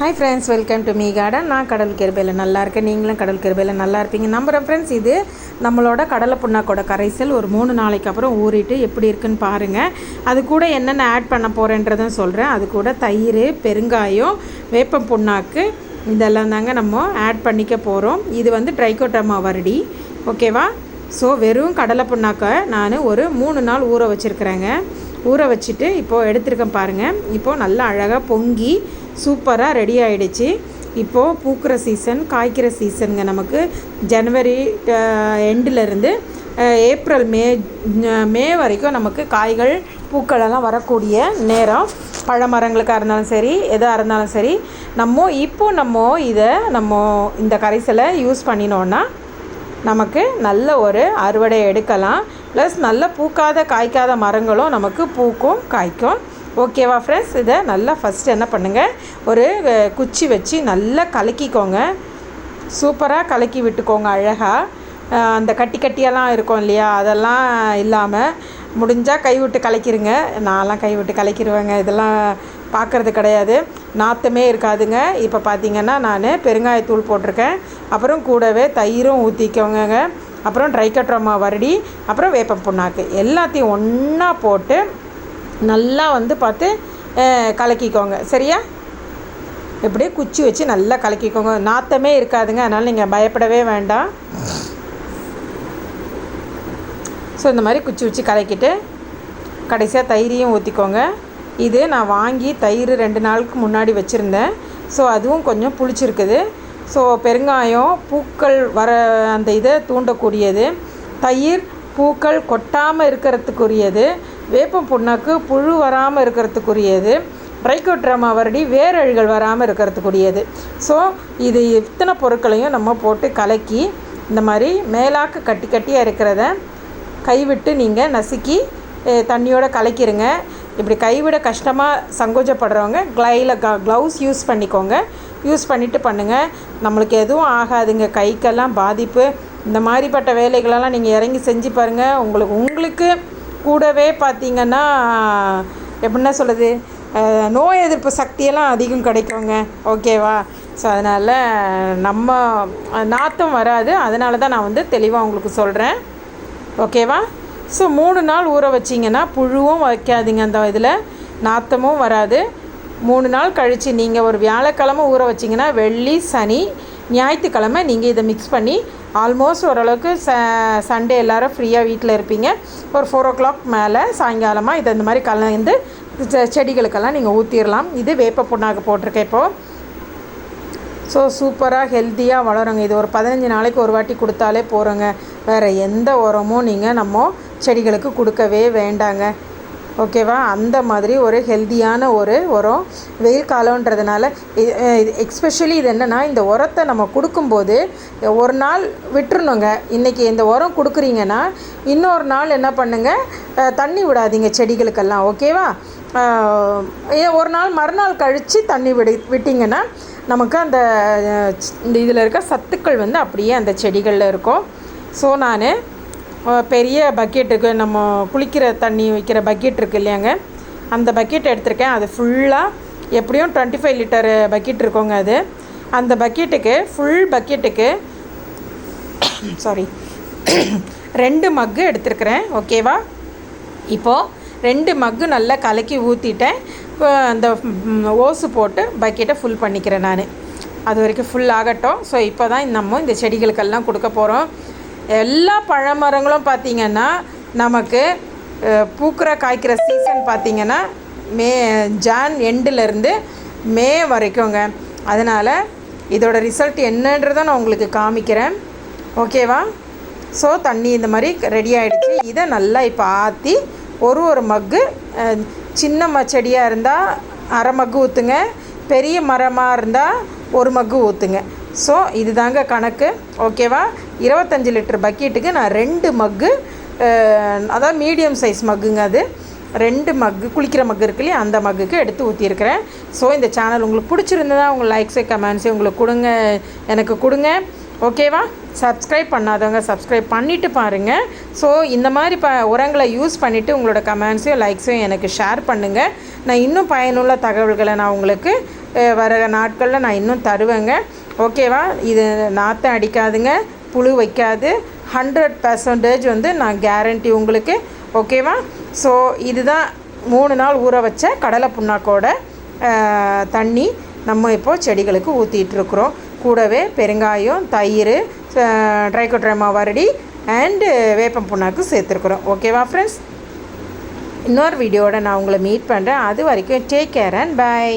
Hi friends welcome to me garden நான் கடல் கிருபையில் நல்லா இருக்கேன். நீங்களும் கடல் கிருபையில் நல்லா இருப்பீங்க. நம்புகிறேன் ஃப்ரெண்ட்ஸ் இது நம்மளோட கடலை புண்ணாக்கோட கரைசல் ஒரு மூணு நாளைக்கு அப்புறம் ஊறிட்டு எப்படி இருக்குன்னு பாருங்கள் அது கூட என்னென்ன ஆட் பண்ண போகிறேன்றதும் சொல்கிறேன் அது கூட தயிர் பெருங்காயம் வேப்பம் புண்ணாக்கு இதெல்லாம் தாங்க நம்ம ஆட் பண்ணிக்க போகிறோம் இது வந்து ட்ரைகோட்டமா வரடி ஓகேவா ஸோ வெறும் கடலை புண்ணாக்கை நான் ஒரு மூணு நாள் ஊற வச்சுருக்குறேங்க. ஊற வச்சுட்டு இப்போது எடுத்துருக்கேன் பாருங்கள் இப்போது நல்லா அழகாக பொங்கி சூப்பராக ரெடி ஆகிடுச்சு இப்போது பூக்கிற சீசன் காய்க்கிற சீசனுங்க நமக்கு ஜனவரி எண்டிலேருந்து ஏப்ரல் மே மே வரைக்கும் நமக்கு காய்கள் பூக்களெல்லாம் வரக்கூடிய நேரம். பழமரங்களுக்காக இருந்தாலும் சரி எதாக இருந்தாலும் சரி நம்ம இப்போ நம்ம இதை நம்ம இந்த கரைசலை யூஸ் பண்ணினோன்னா நமக்கு நல்ல ஒரு அறுவடை எடுக்கலாம். ப்ளஸ் நல்ல பூக்காத காய்க்காத மரங்களும் நமக்கு பூக்கும் காய்க்கும். ஓகேவா ஃப்ரெண்ட்ஸ் இதை நல்லா ஃபஸ்ட்டு என்ன பண்ணுங்கள் ஒரு குச்சி வச்சு நல்லா கலக்கிக்கோங்க. சூப்பராக கலக்கி விட்டுக்கோங்க அழகாக அந்த கட்டி கட்டியெல்லாம் இருக்கும் இல்லையா? அதெல்லாம் இல்லாமல் முடிஞ்சால் கைவிட்டு கலக்கிருங்க. நான்லாம் கைவிட்டு கலக்கிடுவேங்க இதெல்லாம் பார்க்குறது கிடையாது. நாத்தமே இருக்காதுங்க. இப்போ பார்த்தீங்கன்னா நான் பெருங்காயத்தூள் போட்டிருக்கேன். அப்புறம் கூடவே தயிரும் ஊற்றிக்கோங்க அப்புறம் ட்ரைக்கட்ரோமா வருடி அப்புறம் வேப்பம் புண்ணாக்கு. எல்லாத்தையும் ஒன்றா போட்டு நல்லா வந்து பார்த்து கலக்கிக்கோங்க. சரியா? எப்படியே குச்சி வச்சு நல்லா கலக்கிக்கோங்க. நாத்தமே இருக்காதுங்க. அதனால் நீங்கள் பயப்படவே வேண்டாம். ஸோ இந்த மாதிரி குச்சி வச்சு கலக்கிட்டு கடைசியாக தயிரையும் ஊற்றிக்கோங்க இது நான் வாங்கி தயிர் ரெண்டு நாளுக்கு முன்னாடி வச்சுருந்தேன். ஸோ அதுவும் கொஞ்சம் புளிச்சிருக்குது. ஸோ பெருங்காயம் பூக்கள் வர அந்த இதை தூண்டக்கூடியது. தயிர் பூக்கள் கொட்டாமல் இருக்கிறதுக்குரியது. வேப்பம் புண்ணாக்கு புழு வராமல் இருக்கிறதுக்குரியது. ட்ரைகோட்ராமா வரடி வேரழிகள் வராமல் இருக்கிறதுக்குரியது. ஸோ இது இத்தனை பொருட்களையும் நம்ம போட்டு கலக்கி இந்த மாதிரி மேலாக்கு கட்டி கட்டியாக இருக்கிறத கைவிட்டு நீங்கள் நசுக்கி தண்ணியோடு கலக்கிடுங்க கலக்கிருங்க. இப்படி கைவிட கஷ்டமாக சங்கோஜப்படுறவங்க க்ளைல க க்ளவுஸ் யூஸ் பண்ணிக்கோங்க. யூஸ் பண்ணிவிட்டு பண்ணுங்கள் நம்மளுக்கு எதுவும் ஆகாதுங்க. கைக்கெல்லாம் பாதிப்பு. இந்த மாதிரிப்பட்ட வேலைகளெல்லாம் நீங்கள் இறங்கி செஞ்சு பாருங்கள் உங்களுக்கு உங்களுக்கு கூடவே பார்த்தீங்கன்னா எப்படின்னா சொல்லுது நோய் எதிர்ப்பு சக்தியெல்லாம் அதிகம் கிடைக்குங்க. ஓகேவா? ஸோ அதனால் நம்ம நாற்றம் வராது. அதனால தான் நான் வந்து தெளிவாக உங்களுக்கு சொல்கிறேன் ஓகேவா? ஸோ மூணு நாள் ஊற வச்சிங்கன்னா புழுவும் வைக்காதீங்க அந்த இதில். நாற்றமும் வராது. மூணு நாள் கழித்து நீங்கள் ஒரு வியாழக்கிழமை ஊற வச்சிங்கன்னா வெள்ளி சனி ஞாயிற்றுக்கிழமை நீங்கள் இதை மிக்ஸ் பண்ணி ஆல்மோஸ்ட் ஓரளவுக்கு ச சண்டே எல்லோரும் ஃப்ரீயாக வீட்டில் இருப்பீங்க. ஒரு ஃபோர் ஓ கிளாக் மேலே சாயங்காலமாக இதை இந்த மாதிரி கலந்து செ- செடிகளுக்கெல்லாம் நீங்கள் ஊற்றிடலாம் இது வேப்ப புண்ணாக்கு போட்டிருக்கேன் இப்போது ஸோ சூப்பராக ஹெல்த்தியாக வளருங்க. இது ஒரு பதினஞ்சு நாளைக்கு ஒரு வாட்டி கொடுத்தாலே போகிறோங்க வேறு எந்த உரமும் நீங்கள் நம்ம செடிகளுக்கு கொடுக்கவே வேண்டாங்க. ஓகேவா? அந்த மாதிரி ஒரு ஹெல்த்தியான ஒரு உரம் வெயில் காலன்றதுனால எக்ஸ்பெஷலி இது என்னென்னா இந்த உரத்தை நம்ம கொடுக்கும்போது ஒரு நாள் விட்டுருணுங்க இன்றைக்கி இந்த உரம் கொடுக்குறீங்கன்னா இன்னொரு நாள் என்ன பண்ணுங்கள் தண்ணி விடாதீங்க செடிகளுக்கெல்லாம் ஓகேவா? ஏன் ஒரு நாள் மறுநாள் கழித்து தண்ணி விடு விட்டிங்கன்னா நமக்கு அந்த இந்த இதில் இருக்க சத்துக்கள் வந்து அப்படியே அந்த செடிகளில் இருக்கும். ஸோ நான் பெரிய பக்கெட்டுக்கு நம்ம குளிக்கிற தண்ணி வைக்கிற பக்கெட் இருக்குது இல்லையாங்க? அந்த பக்கெட் எடுத்திருக்கேன். அது ஃபுல்லாக எப்படியும் டுவெண்ட்டி ஃபைவ் லிட்டர் பக்கெட் இருக்குங்க அது. அந்த பக்கெட்டுக்கு ஃபுல் பக்கெட்டுக்கு சாரி ரெண்டு மக்கு எடுத்திருக்கிறேன். ஓகேவா இப்போது ரெண்டு மக்கு நல்லா கலக்கி ஊற்றிட்டேன் இப்போ அந்த ஓசு போட்டு பக்கெட்டை ஃபுல் பண்ணிக்கிறேன் நான். அது வரைக்கும் ஃபுல் ஆகட்டும். ஸோ இப்போ தான் நம்ம இந்த செடிகளுக்கெல்லாம் கொடுக்க போகிறோம் எல்லா பழமரங்களும் பார்த்திங்கன்னா நமக்கு பூக்கிற காய்க்கிற சீசன் பார்த்திங்கன்னா மே ஜான் எண்டுலேருந்து மே வரைக்குங்க. அதனால் இதோட ரிசல்ட் என்னன்றதை நான் உங்களுக்கு காமிக்கிறேன். ஓகேவா ஸோ தண்ணி இந்த மாதிரி ரெடி ஆகிடுச்சு இதை நல்லா இப்போ ஆற்றி ஒரு ஒரு மக்கு சின்ன செடியாக இருந்தால் அரை மக்கு ஊற்றுங்க பெரிய மரமாக இருந்தால் ஒரு மக்கு ஊற்றுங்க ஸோ இதுதாங்க கணக்கு. ஓகேவா இருபத்தஞ்சி லிட்டர் பக்கெட்டுக்கு நான் ரெண்டு மக்கு அதாவது மீடியம் சைஸ் மக்குங்க அது. ரெண்டு மக்கு குளிக்கிற மக்கு இருக்கு இல்லையா அந்த மக்குக்கு எடுத்து ஊற்றிருக்கிறேன் ஸோ இந்த சேனல் உங்களுக்கு பிடிச்சிருந்ததா உங்கள் லைக்ஸு கமெண்ட்ஸு உங்களுக்கு கொடுங்க எனக்கு கொடுங்க. ஓகேவா சப்ஸ்கிரைப் பண்ணாதவங்க சப்ஸ்கிரைப் பண்ணிவிட்டு பாருங்கள் ஸோ இந்த மாதிரி ப உரங்களை யூஸ் பண்ணிவிட்டு உங்களோட கமெண்ட்ஸையும் லைக்ஸையும் எனக்கு ஷேர் பண்ணுங்கள் நான் இன்னும் பயனுள்ள தகவல்களை நான் உங்களுக்கு வர நாட்களில் நான் இன்னும் தருவேங்க. ஓகேவா இது நாற்றம் அடிக்காதுங்க. புழு வைக்காது. ஹண்ட்ரட் பர்சன்டேஜ் வந்து நான் கேரண்டி உங்களுக்கு. ஓகேவா ஸோ இதுதான் மூணு நாள் ஊற வச்ச கடலை புண்ணாக்கோட தண்ணி நம்ம இப்போது செடிகளுக்கு ஊற்றிட்டுருக்குறோம் கூடவே பெருங்காயம் தயிர் ட்ரைகோட்ரைமா வரடி அண்டு வேப்பம் புண்ணாக்கு சேர்த்துருக்குறோம். ஓகேவா ஃப்ரெண்ட்ஸ் இன்னொரு வீடியோட நான் உங்களை மீட் பண்ணுறேன் அது வரைக்கும் டேக் கேர் அண்ட் பை